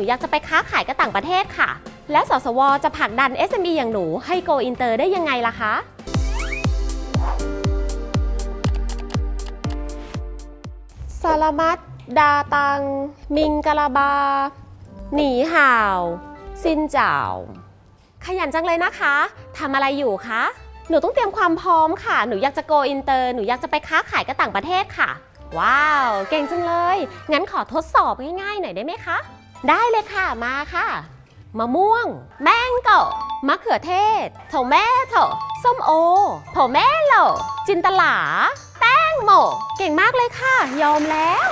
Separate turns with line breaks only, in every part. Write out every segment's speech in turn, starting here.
นูอยากจะไปค้าขายกับต่างประเทศค่ะ แล้วสสว จะผลักดัน SME อย่างหนูให้ go inter ได้ยังไงล่ะคะสลามัดดาตัง มิงกะลาบา หนีห่าวซินเจ้า ขยันจังเลยนะคะทำอะไรอยู่คะ หนูต้องเตรียมความพร้อมค่ะ หนูอยากจะ go inter หนูอยากจะไปค้าขายกับต่างประเทศค่ะ ว้าว เก่งจังเลย งั้นขอทดสอบง่ายๆหน่อยได้ไหมคะ ได้เลยค่ะมาค่ะ มะม่วง แมงโกมะเขือเทศโถแม่โถส้มโอโถแม่โลจินตลา แป้งโมเก่งมากเลยค่ะ ยอมแล้ว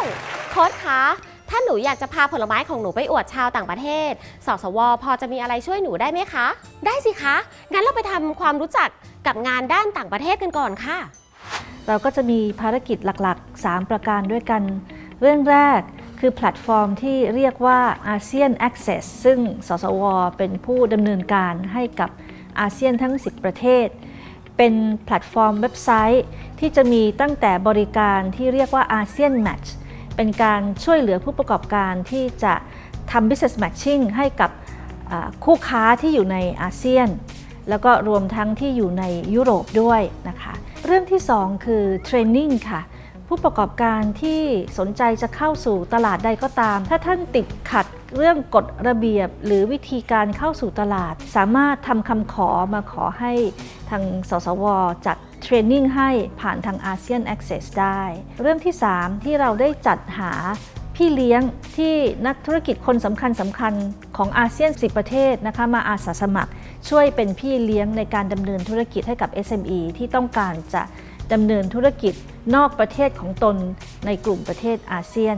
โค้ดคะถ้าหนูอยากจะพาผลไม้ของหนูไปอวดชาวต่างประเทศ สสว พอจะมีอะไรช่วยหนูได้ไหมคะ ได้สิคะ งั้นเราไปทำความรู้จักกับงานด้านต่างประเทศกันก่อนค่ะ
เราก็จะมีภารกิจหลักๆ 3 ประการด้วยกัน เรื่องแรก คือแพลตฟอร์มที่เรียกว่า ASEAN Access ซึ่งสสว เป็นผู้ดำเนินการให้กับอาเซียนทั้ง 10 ประเทศ เป็นแพลตฟอร์มเว็บไซต์ที่จะมีตั้งแต่บริการที่เรียกว่า ASEAN Match เป็นการช่วยเหลือผู้ประกอบการที่จะทำ business matching ให้กับคู่ค้าที่อยู่ในอาเซียน แล้วก็รวมทั้งที่อยู่ในยุโรปด้วยนะคะ เรื่องที่ 2 คือเทรนนิ่งค่ะ ผู้ประกอบการที่สนใจจะเข้าสู่ตลาดใดก็ตาม ถ้าท่านติดขัดเรื่องกฎระเบียบหรือวิธีการเข้าสู่ตลาด สามารถทำคำขอมาขอให้ทางสสวจัดเทรนนิ่งให้ผ่านทาง ASEAN Access ได้ เรื่องที่ 3 ที่เราได้จัดหาพี่เลี้ยงที่นักธุรกิจคนสำคัญสำคัญของอาเซียน 10 ประเทศนะคะมาอาสาสมัคร ช่วยเป็นพี่เลี้ยงในการดำเนินธุรกิจให้กับ SME ที่ต้องการจะ ดำเนินธุรกิจนอกประเทศของตนในกลุ่มประเทศอาเซียน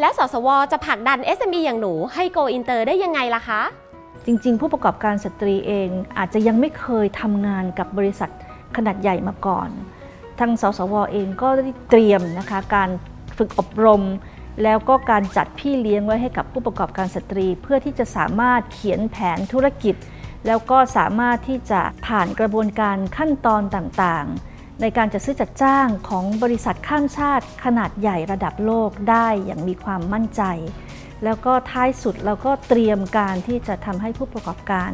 แล้วสสว จะผลักดัน SME อย่างหนูให้ go inter ได้ยังไงล่ะคะ
จริง ๆ ผู้ประกอบการสตรีเองอาจจะยังไม่เคยทำงานกับบริษัทขนาดใหญ่มาก่อน ทางสสวเองก็ได้เตรียมนะคะการฝึกอบรม แล้วก็การจัดพี่เลี้ยงไว้ให้กับผู้ประกอบการสตรี เพื่อที่จะสามารถเขียนแผนธุรกิจ แล้วก็สามารถที่จะผ่านกระบวนการขั้นตอนต่างๆ ในการจัดซื้อจัดจ้างของบริษัทข้ามชาติขนาดใหญ่ระดับโลกได้อย่างมีความมั่นใจ แล้วก็ท้ายสุดเราก็เตรียมการที่จะทำให้ผู้ประกอบการ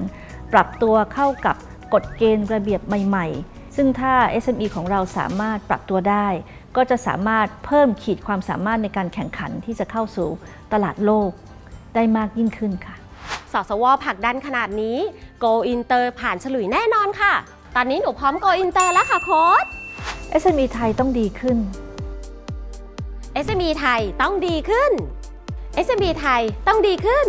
ปรับตัวเข้ากับกฎเกณฑ์ระเบียบใหม่ ๆ ซึ่งถ้า SME ของเราสามารถปรับตัวได้ ก็จะสามารถเพิ่มขีดความสามารถในการแข่งขันที่จะเข้าสู่ตลาดโลกได้มากยิ่งขึ้นค่ะ
สสวผลักดันขนาดนี้ go inter ผ่านฉลุยแน่นอนค่ะ ตอนนี้หนูพร้อม go inter แล้วค่ะโค้ด
SME ไทยต้องดีขึ้น
SME ไทยต้องดีขึ้น SME ไทยต้องดีขึ้น